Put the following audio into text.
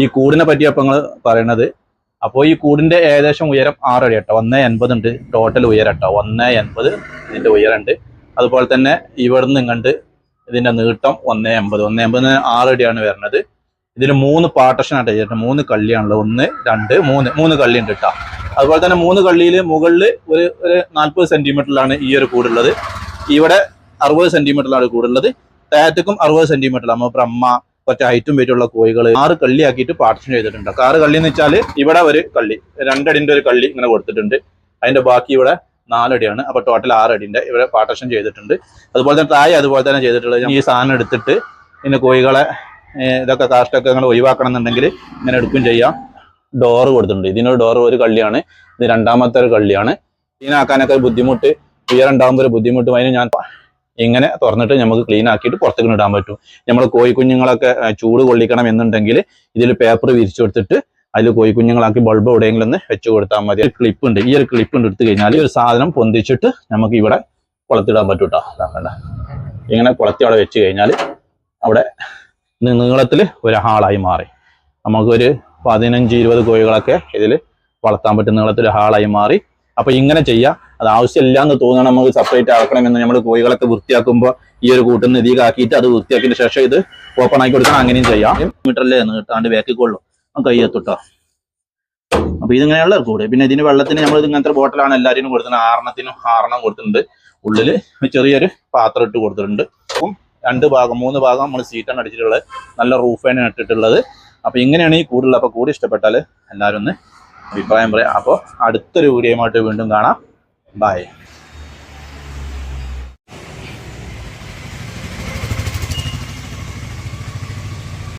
ഈ കൂടിനെ പറ്റി അപ്പോൾ നിങ്ങൾ പറയണത്. അപ്പോൾ ഈ കൂടിന്റെ ഏകദേശം ഉയരം ആറടി കേട്ടോ. ഒന്ന് എൺപത് ഉണ്ട്. ടോട്ടൽ ഉയരം കേട്ടോ. ഒന്ന് എൺപത് ഇതിന്റെ ഉയരമുണ്ട് അതുപോലെ തന്നെ ഇവിടുന്ന് ഇങ്ങണ്ട് ഇതിന്റെ നീട്ടം ഒന്ന് എൺപത്. ഒന്ന് എൺപതിന് ആറടിയാണ് വരുന്നത് ഇതിൽ മൂന്ന് പാർട്ടഷൻ ആയിട്ട് ചെയ്തിട്ട് മൂന്ന് കള്ളിയാണുള്ളത്. ഒന്ന് രണ്ട് മൂന്ന്. മൂന്ന് കള്ളി ഉണ്ട് കേട്ടോ. അതുപോലെ തന്നെ മൂന്ന് കള്ളിയിൽ മുകളിൽ ഒരു ഒരു നാൽപ്പത് സെന്റിമീറ്ററിലാണ് ഈ ഒരു കൂടുള്ളത്. ഇവിടെ അറുപത് സെന്റിമീറ്ററിലാണ് കൂടുള്ളത്. താഴത്തേക്കും അറുപത് സെന്റിമീറ്ററിലാണ്. നമ്മൾ ബ്രഹ്മ കുറച്ച് ഹൈറ്റും വെയിറ്റുള്ള കോഴികൾ ആറ് കള്ളിയാക്കിയിട്ട് പാർട്ടിഷൻ ചെയ്തിട്ടുണ്ട്. ആറ് കള്ളി എന്ന് വെച്ചാൽ ഇവിടെ ഒരു കള്ളി രണ്ടടിന്റെ ഒരു കള്ളി ഇങ്ങനെ കൊടുത്തിട്ടുണ്ട്. അതിന്റെ ബാക്കി ഇവിടെ നാലടിയാണ്. അപ്പൊ ടോട്ടൽ ആറടിന്റെ ഇവിടെ പാർട്ടിഷൻ ചെയ്തിട്ടുണ്ട്. അതുപോലെ തന്നെ താഴെ അതുപോലെ തന്നെ ചെയ്തിട്ടുള്ളത് ഈ സാധനം എടുത്തിട്ട് പിന്നെ കോഴികളെ ഇതൊക്കെ കാഷ്ടൊക്കെ നിങ്ങൾ ഒഴിവാക്കണം എന്നുണ്ടെങ്കിൽ ഇങ്ങനെ എടുക്കുകയും ചെയ്യാം. ഡോറ് കൊടുത്തിട്ടുണ്ട്. ഇതിനൊരു ഡോറ് ഒരു കള്ളിയാണ്. ഇത് രണ്ടാമത്തെ ഒരു കള്ളിയാണ്. ഇതിനാക്കാനൊക്കെ ഒരു ബുദ്ധിമുട്ട്. ഉയരുണ്ടാകുമ്പോൾ ഒരു ബുദ്ധിമുട്ടും അതിന് ഞാൻ ഇങ്ങനെ തുറന്നിട്ട് നമുക്ക് ക്ലീൻ ആക്കിയിട്ട് പുറത്തേക്ക് ഇടാൻ പറ്റും. നമ്മൾ കോഴി കുഞ്ഞുങ്ങളൊക്കെ ഏർ ചൂട് കൊള്ളിക്കണം എന്നുണ്ടെങ്കിൽ ഇതിൽ പേപ്പർ വിരിച്ചു കൊടുത്തിട്ട് അതിൽ കോഴി കുഞ്ഞുങ്ങളാക്കി ബൾബ് എവിടെയെങ്കിലും ഒന്ന് വെച്ച് കൊടുത്താൽ മതി. ഒരു ക്ലിപ്പ് ഉണ്ട്. ഈ ഒരു ക്ലിപ്പ് ഉണ്ട് എടുത്തു കഴിഞ്ഞാൽ ഒരു സാധനം പൊന്തിച്ചിട്ട് നമുക്ക് ഇവിടെ കുളത്തിടാൻ പറ്റും കേട്ടോ ഇങ്ങനെ കുളത്തി അവിടെ വെച്ച് കഴിഞ്ഞാൽ അവിടെ നീളത്തിൽ ഒരു ഹാളായി മാറി. നമുക്കൊരു പതിനഞ്ച് ഇരുപത് കോഴികളൊക്കെ ഇതിൽ വളർത്താൻ പറ്റുന്ന നീളത്തിൽ ഹാളായി മാറി. അപ്പൊ ഇങ്ങനെ ചെയ്യാം. അത് ആവശ്യമില്ല എന്ന് തോന്നണം നമുക്ക് സെപ്പറേറ്റ് ആക്കണം എന്ന് നമ്മൾ കോഴികളൊക്കെ വൃത്തിയാക്കുമ്പോൾ ഈ ഒരു കൂട്ടിൽ നിന്ന് ആക്കിയിട്ട് അത് വൃത്തിയാക്കിയതിന് ശേഷം ഇത് ഓപ്പൺ ആക്കി കൊടുക്കണം. അങ്ങനെയും ചെയ്യാം. മീറ്ററിലെ നീട്ടാണ്ട് ബാക്കിക്കൊള്ളും കൈ എത്തുട്ടോ അപ്പൊ ഇതിങ്ങനെയുള്ള കൂടെ. പിന്നെ ഇതിന് വെള്ളത്തിന് നമ്മൾ ഇങ്ങനത്തെ ബോട്ടിലാണ് എല്ലാവരും കൊടുക്കുന്നത് ആറണത്തിനും ആറണം കൊടുത്തിട്ടുണ്ട്. ഉള്ളിൽ ചെറിയൊരു പാത്രം ഇട്ട് കൊടുത്തിട്ടുണ്ട്. അപ്പം രണ്ട് ഭാഗം മൂന്ന് ഭാഗം നമ്മൾ സീറ്റാണ് അടിച്ചിട്ടുള്ളത്. നല്ല റൂഫാണ് ഇട്ടിട്ടുള്ളത്. അപ്പൊ ഇങ്ങനെയാണ് ഈ കൂടുതൽ അപ്പൊ കൂടി ഇഷ്ടപ്പെട്ടാൽ എല്ലാവരും ഒന്ന് അഭിപ്രായം പറയാം. അപ്പോൾ അടുത്തൊരു വീഡിയോയുമായിട്ട് വീണ്ടും കാണാം. Bye.